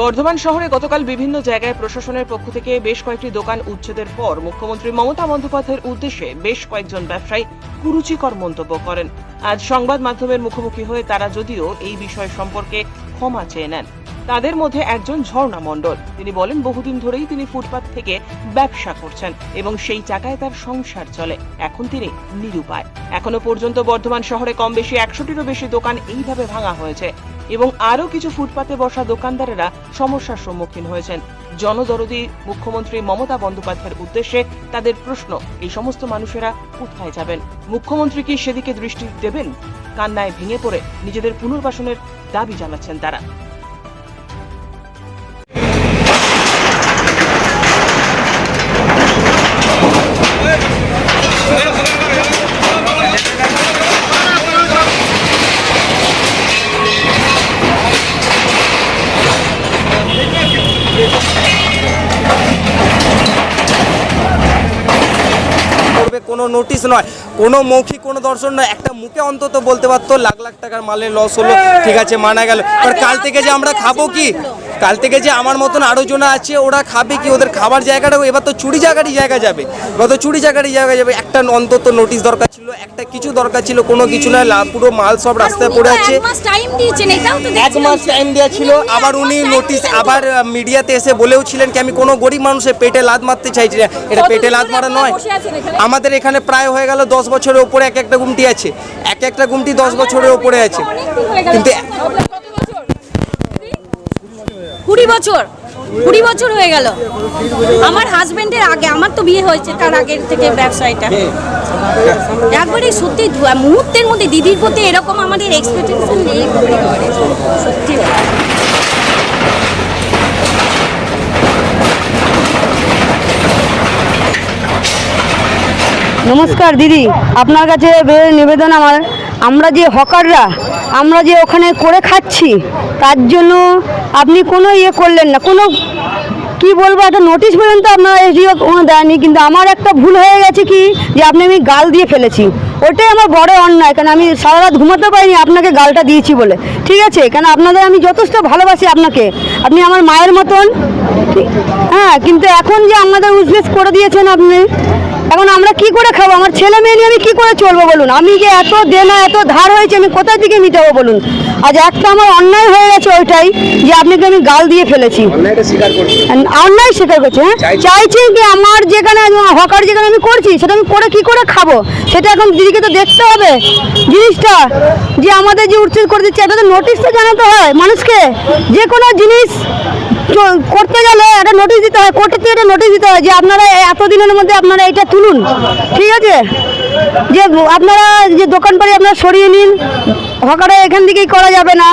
বর্ধমান শহরে গতকাল বিভিন্ন জায়গায় প্রশাসনের পক্ষ থেকে বেশ কয়েকটি দোকান উচ্ছেদের পর মুখ্যমন্ত্রী মমতা বন্দ্যোপাধ্যায়ের উদ্দেশ্যে বেশ কয়েকজন ব্যবসায়ী কুরুচিকর মন্তব্য করেন। আজ সংবাদ মাধ্যমের মুখোমুখি হয়ে তারা যদিও এই বিষয় সম্পর্কে ক্ষমা চেয়ে নেন। তাদের মধ্যে একজন ঝর্ণা মণ্ডল। তিনি বলেন, বহুদিন ধরেই তিনি ফুটপাত থেকে ব্যবসা করছেন এবং সেই টাকায় তার সংসার চলে। এখন তিনি নিরুপায়। এখনও পর্যন্ত বর্ধমান শহরে কম বেশি একশোটিরও বেশি দোকান এইভাবে ভাঙা হয়েছে এবং আরও কিছু ফুটপাতে বসা দোকানদারেরা সমস্যার সম্মুখীন হয়েছেন। জনদরদি মুখ্যমন্ত্রী মমতা বন্দ্যোপাধ্যায়ের উদ্দেশ্যে তাদের প্রশ্ন, এই সমস্ত মানুষেরা কোথায় যাবেন? মুখ্যমন্ত্রী কি সেদিকে দৃষ্টি দেবেন? কান্নায় ভেঙে পড়ে নিজেদের পুনর্বাসনের দাবি জানাচ্ছেন তারা। কোনো নোটিশ নয়। কোনো মৌখিক কোনো দর্শন নয় একটা মুখে অন্তত বলতে পারতো লাখ লাখ টাকার মালের লস হলো ঠিক আছে মানা গেল। এবার কাল থেকে যে আমরা খাব কি? কাল থেকে যে আমার মতন আরও জনা আছে ওরা খাবে কি? ওদের খাবার জায়গাটা এবার তো চুরি জায়গারই জায়গা যাবে। এবার তো চুরি জায়গারই জায়গা যাবে। একটা অন্তত নোটিশ দরকার ছিল একটা কিছু দরকার ছিল কোনো কিছু না পুরো মাল সব রাস্তায় পড়ে আছে। এক মাস টাইম দেওয়া ছিল। আবার উনি নোটিশ আবার মিডিয়াতে এসে বলেও ছিলেন কি আমি কোনো গরিব মানুষের পেটে লাদ মারতে চাইছি না। এটা পেটে লাদ মারা নয়? আমাদের এখানে প্রায় হয়ে গেল দশ বছরের উপরে এক একটা গুমটি আছে এক একটা গুমটি দশ বছরের উপরে আছে। কিন্তু? কুড়ি বছর। কুড়ি বছর হয়ে গেল। আমার হাজবেন্ডের আগে আমার তো বিয়ে হয়েছে তার আগের থেকে ব্যবসায়টা। একবারে সত্যি মুহূর্তের মধ্যে দিদির প্রতি এরকম আমাদের এক্সপেকটেশন নেই। সত্যি নমস্কার, দিদি। আপনার কাছে নিবেদন আমার। আমরা যে হকাররা, আমরা যে ওখানে করে খাচ্ছি, তার জন্য আপনি কোনো ইয়ে করলেন না। কোনো, কি বলব একটা নোটিশ পর্যন্ত আপনারা কোনো দেয়নি। কিন্তু আমার একটা ভুল হয়ে গেছে কি, যে আপনি আমি গাল দিয়ে ফেলেছি। ওটাই আমার বড় অন্যায়, কারণ আমি সারা রাত ঘুমাতে পারিনি, আপনাকে গালটা দিয়েছি বলে। ঠিক আছে? কেন আপনাদের আমি যথেষ্ট ভালোবাসি আপনাকে। আপনি আমার মায়ের মতন হ্যাঁ কিন্তু এখন যে আমাদের উজবেস করে দিয়েছেন আপনি এখন আমরা কি করে খাব? আমার ছেলে মেয়ে নিয়ে আমি কি করে চলবো বলুন? আমি যে এত দেনা এত ধার হয়েছে আমি কোথা থেকে মিটাবো বলুন? আজ একটা আমার অন্যায় হয়ে গেছে ওইটাই যে আপনাকে আমি গাল দিয়ে ফেলেছি। অন্যায় স্বীকার করছি হ্যাঁ? চাইছি। কি আমার যেখানে হকার যেখানে আমি করছি সেটা আমি করে কি করে খাব? সেটা এখন দিদিকে তো দেখতে হবে। জিনিসটা যে আমাদের যে উচ্ছেদ করে দিচ্ছে এটা তো নোটিশ তো জানাতে হয় মানুষকে। যে কোনো জিনিস করতে গেলে একটা নোটিশ দিতে হয় কোর্টের থেকে একটা নোটিশ দিতে হয় যে আপনারা এত দিনের মধ্যে আপনারা এটা তুলুন। ঠিক আছে? যে আপনারা যে দোকান পাড়ি আপনারা সরিয়ে নিন হকারে এখান থেকেই করা যাবে না।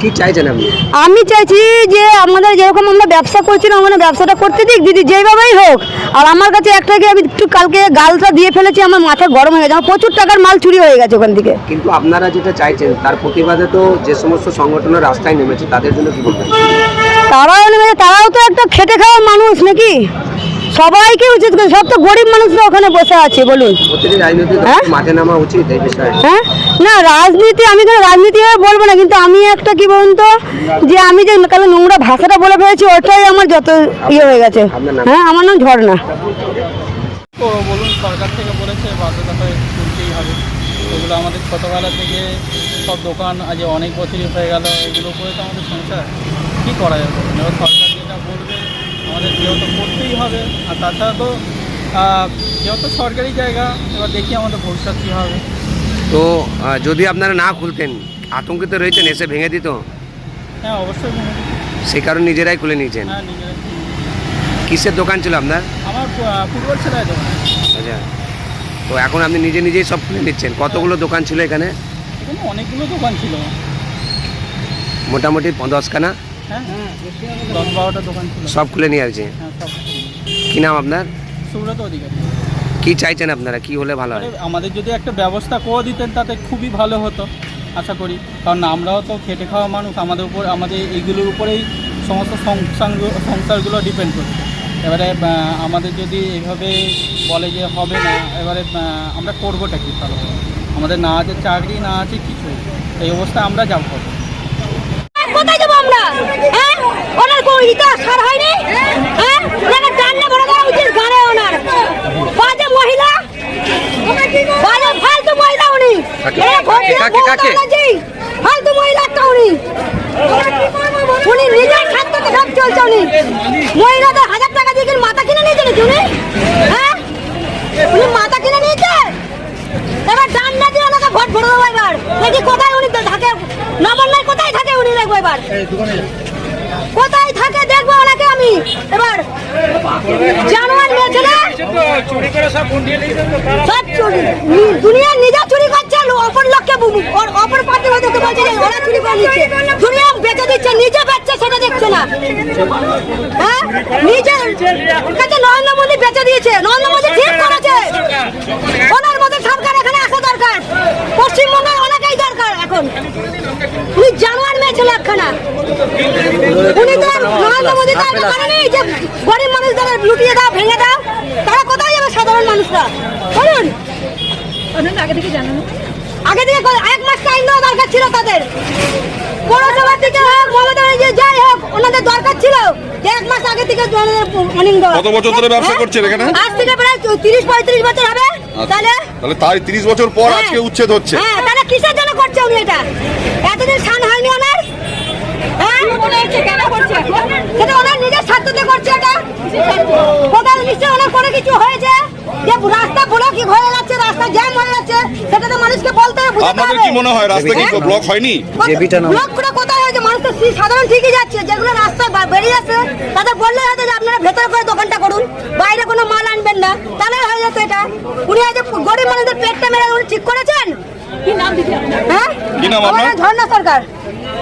কি চাইছেন আপনি? আমি চাইছি যে আমাদের যেরকম আমরা ব্যবসা করছিলাম আমরা ব্যবসাটা করতে দিক দিদি যেইভাবেই হোক। আর আমার কাছে একটা কি আমি একটু কালকে গালটা দিয়ে ফেলেছি আমার মাথা গরম হয়ে গেছে আমার প্রচুর টাকার মাল চুরি হয়ে গেছে ওখান থেকে। কিন্তু আপনারা যেটা চাইছেন তার প্রতিবাদে তো যে সমস্ত সংগঠনের রাস্তায় নেমেছে তাদের জন্য কি বলবেন? তারাও নেমে তারাও তো একটা খেটে খাওয়া মানুষ নাকি? সবাইকে উচিত করে। সব তো গরিব মানুষরা ওখানে বসে আছে বলুন। হ্যাঁ? উচিত হ্যাঁ? না রাজনীতি আমি কোনো রাজনীতি বলব না কিন্তু আমি একটা কি বলুন তো যে আমি যে কালো নোংরা ভাষাটা বলে ফেলেছি ওটাই আমার যত ইয়ে হয়ে গেছে। হ্যাঁ আমার নাম ঝর্ণা। বলুন সরকার থেকে বলেছে তুলতেই হবে। এগুলো আমাদের ছোটোবেলা থেকে সব দোকান আজ অনেক বছরই হয়ে গেল এগুলো করে তো আমাদের সংসার। কী করা যাবে? এবার সরকার যেটা বলবে আমাদের যেহেতু করতেই হবে আর তাছাড়া তো আহ, যেহেতু সরকারি জায়গা এবার দেখি আমাদের ভবিষ্যৎ কী হবে। তো যদি আপনারা না খুলতেন আতঙ্কিত রয়েছেন এসে ভেঙে দিত? হ্যাঁ অবশ্যই ভেঙে দিচ্ছি। সেই কারণে নিজেরাই খুলে নিয়েছেন? হ্যাঁ নিজেরাই কিসের দোকান ছিল আপনার? আমার ফুটবল ছেলে দোকান। আচ্ছা। তো এখন আপনি নিজে নিজেই সব খুলে নিচ্ছেন? কতগুলো দোকান ছিল এখানে? এখানে অনেকগুলো দোকান ছিল। মোটামুটি দশখানা? হ্যাঁ? দশ বারোটা দোকান ছিল। সব খুলে নিয়ে আসছে? হ্যাঁ সব কি নাম আপনার? সুব্রত অধিকারী। কি চাইছেন আপনারা? কি হলে ভালো হয়? আমাদের যদি একটা ব্যবস্থা করে দিতেন তাতে খুবই ভালো হতো আশা করি। কারণ আমরাও তো খেটে খাওয়া মানুষ আমাদের উপর আমাদের এইগুলোর উপরেই সমস্ত সংসারগুলো সংসারগুলো ডিপেন্ড করছে। এবারে আমাদের যদি এভাবে বলে যে হবে না এবারে আমরা করবোটা কি তাহলে আমাদের না আছে চাকরি না আছে কিছু। এই অবস্থায় আমরা যাব কোথায় যাব আমরা? হ্যাঁ ওনার কোনো ইতিহাস সার হয়নি? হ্যাঁ ওনাকে দেওয়া উচিত গানে ওনার। বাজে মহিলা। বাজে ফালতু মহিলা উনি। ফালতু মহিলা একটা উনি। উনি নিজের স্বার্থতে সব চলছে উনি। মহিলাদের হাজার টাকা দিয়ে মাথা কিনে নিয়েছে নাকি উনি? হ্যাঁ উনি মাথা কিনে নিয়েছে? এবার ডান্ডা দিয়ে ওনাকে ভোট ভরে দেবো এবার। দেখি কোথায় উনি থাকে নবান্নায় কোথায় থাকে উনি দেখব এবার। কোথায় থাকে দেখব ওনাকে আমি। এবার জানোয়ার সব চুরি। দুনিয়া নিজে চুরি করছে অপর লোককে অপর বলছে ওরা চুরি করে নিচ্ছে। দুনিয়া বেচে দিচ্ছে, নিজে সেটা দেখছে না। হ্যাঁ? নিজে কাছে নরেন্দ্র মোদী বেচে দিয়েছে। নরেন্দ্র মোদী ঠিক করেছে। ওনার মতো সরকার এখানে আসা দরকার। পশ্চিমবঙ্গে অনেকেই দরকার এখন উনি জানোয়ার মেয়ে ছেলে একখানা উনি তো নরেন্দ্র মোদী তার কারণে এই যে গরিব মানুষদের লুটিয়ে দাও ভেঙে দাও তারা কোথায় যাবে সাধারণ মানুষরা? বলুন। আগে থেকে জানানো আগে থেকে এক মাস টাইম দেওয়া দরকার ছিল তাদের। পৌরসভার থেকে হোক মমতা ব্যানার্জি যাই হোক ওনাদের দরকার ছিল যে এক মাস আগে থেকে দেওয়া। কত বছর ধরে ব্যবসা হ্যাঁ? করছেন এখানে? আজ থেকে প্রায় তিরিশ পঁয়ত্রিশ বছর হবে। তাহলে তাহলে তাই তিরিশ বছর পর হ্যাঁ। আজকে উচ্ছেদ হচ্ছে। হ্যাঁ তাহলে কিসের জন্য করছে উনি এটা? এতদিন শান হয়নি ওনার? হ্যাঁ কেন করছে? সেটা ওনার নিজের স্বার্থতে করছে এটা। কোথাও নিশ্চয়ই ওনার কোনো কিছু হয়েছে? যে রাস্তা ব্লক হয়ে যাচ্ছে রাস্তা জ্যাম হয়ে যাচ্ছে সেটা তো মানুষকে বলতে হবে বুঝতে হবে কি মনে হয় রাস্তা কি? ব্লক হয়নি? ব্লক করে কোথায় হয়েছে? মানুষ তো সাধারণ ঠিকই যাচ্ছে যেগুলো রাস্তায় বেরিয়ে যাচ্ছে তাদের বললে হয়তো যে আপনারা ভেতরে করে দোকানটা করুন বাইরে কোনো মাল আনবেন না তাহলে হয়ে যেত এটা। উনি আজ গরিব মানুষদের পেটটা মেরে উনি ঠিক করেছেন? কি নাম হ্যাঁ? ঝর্ণা সরকার।